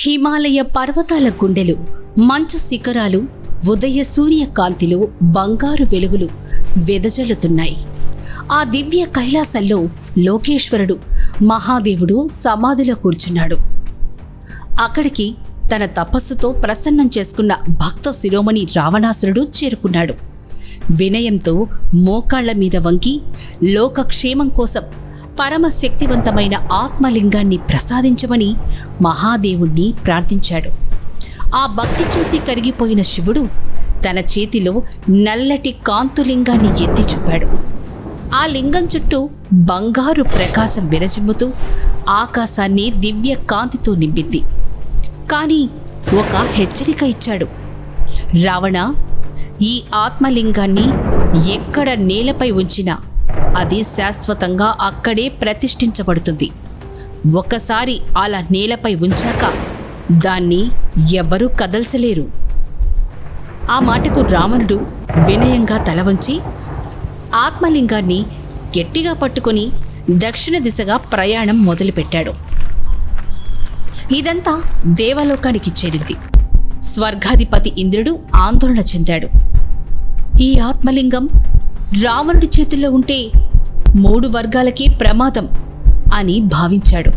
హిమాలయ పర్వతాల గుండెలు మంచు శిఖరాలు ఉదయ సూర్యకాంతిలో బంగారు వెలుగులు వెదజల్లుతున్నాయి. ఆ దివ్య కైలాసంలో లోకేశ్వరుడు మహాదేవుడు సమాధిలో కూర్చున్నాడు. అక్కడికి తన తపస్సుతో ప్రసన్నం చేసుకున్న భక్త శిరోమణి రావణాసురుడు చేరుకున్నాడు. వినయంతో మోకాళ్ళ మీద వంకి లోకక్షేమం కోసం పరమశక్తివంతమైన ఆత్మలింగాన్ని ప్రసాదించమని మహాదేవుణ్ణి ప్రార్థించాడు. ఆ భక్తి చూసి కరిగిపోయిన శివుడు తన చేతిలో నల్లటి కాంతులింగాన్ని ఎత్తి చూపాడు. ఆ లింగం చుట్టూ బంగారు ప్రకాశం విరజిమ్ముతూ ఆకాశాన్ని దివ్య కాంతితో నింపింది. కానీ ఒక హెచ్చరిక ఇచ్చాడు. రావణ ఈ ఆత్మలింగాన్ని ఎక్కడ నేలపై ఉంచినా అది శాశ్వతంగా అక్కడే ప్రతిష్ఠించబడుతుంది. ఒకసారి అలా నేలపై ఉంచాక దాన్ని ఎవ్వరూ కదల్చలేరు. ఆ మాటకు రావణుడు వినయంగా తల వంచి ఆత్మలింగాన్ని గట్టిగా పట్టుకొని దక్షిణ దిశగా ప్రయాణం మొదలుపెట్టాడు. ఇదంతా దేవలోకానికి చేరింది. స్వర్గాధిపతి ఇంద్రుడు ఆందోళన చెందాడు. ఈ ఆత్మలింగం రావణుడి చేతుల్లో ఉంటే మూడు వర్గాలకి ప్రమాదం అని భావించాడు.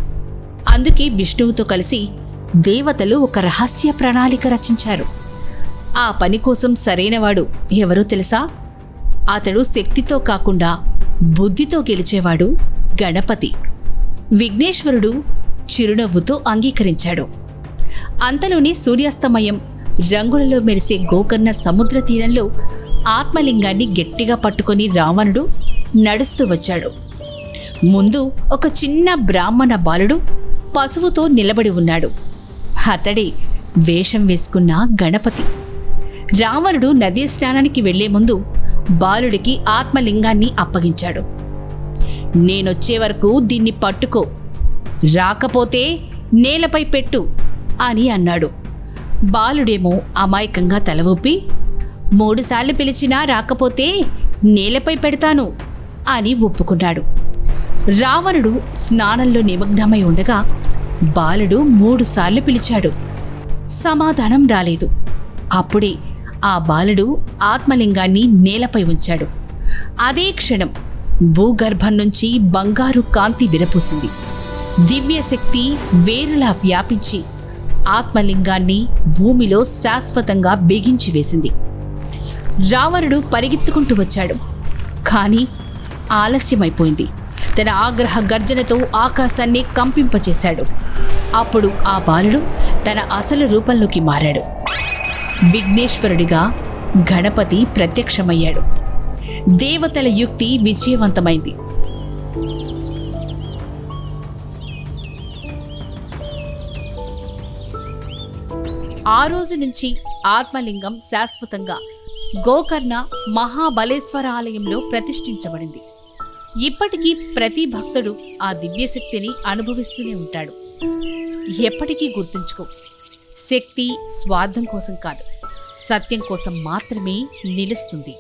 అందుకే విష్ణువుతో కలిసి దేవతలు ఒక రహస్య ప్రణాళిక రచించారు. ఆ పని కోసం సరైనవాడు ఎవరో తెలుసా? అతడు శక్తితో కాకుండా బుద్ధితో గెలిచేవాడు గణపతి. విఘ్నేశ్వరుడు చిరునవ్వుతో అంగీకరించాడు. అంతలోనే సూర్యాస్తమయం రంగులలో మెరిసే గోకర్ణ సముద్ర తీరంలో ఆత్మలింగాన్ని గట్టిగా పట్టుకొని రావణుడు నడుస్తూ వచ్చాడు. ముందు ఒక చిన్న బ్రాహ్మణ బాలుడు పశువుతో నిలబడి ఉన్నాడు. అతడే వేషం వేసుకున్న గణపతి. రావణుడు నదీ స్నానానికి వెళ్ళే ముందు బాలుడికి ఆత్మలింగాన్ని అప్పగించాడు. నేనొచ్చే వరకు దీన్ని పట్టుకో రాకపోతే నేలపై పెట్టు అని అన్నాడు. బాలుడేమో అమాయకంగా తల ఊపి మూడుసార్లు పిలిచినా రాకపోతే నేలపై పెడతాను అని ఒప్పుకున్నాడు. రావణుడు స్నానంలో నిమగ్నమై ఉండగా బాలుడు మూడుసార్లు పిలిచాడు. సమాధానం రాలేదు. అప్పుడే ఆ బాలుడు ఆత్మలింగాన్ని నేలపై ఉంచాడు. అదే క్షణం భూగర్భం నుంచి బంగారు కాంతి విరపూసింది. దివ్యశక్తి వేరులా వ్యాపించి ఆత్మలింగాన్ని భూమిలో శాశ్వతంగా బిగించి వేసింది. రావణుడు పరిగెత్తుకుంటూ వచ్చాడు. కానీ ఆలస్యమైపోయింది. తన ఆగ్రహ గర్జనతో ఆకాశాన్ని కంపింపచేశాడు. అప్పుడు ఆ బాలుడు తన అసలు రూపంలోకి మారాడు. విఘ్నేశ్వరుడిగా గణపతి ప్రత్యక్షమయ్యాడు. దేవతల యుక్తి విజయవంతమైంది. ఆ రోజు నుంచి ఆత్మలింగం శాశ్వతంగా గోకర్ణ మహాబలేశ్వర ఆలయంలో ప్రతిష్ఠించబడింది. ఇప్పటికీ ప్రతి భక్తుడు ఆ దివ్యశక్తిని అనుభవిస్తూనే ఉంటాడు. ఎప్పటికీ గుర్తుంచుకో శక్తి స్వార్థం కోసం కాదు సత్యం కోసం మాత్రమే నిలుస్తుంది.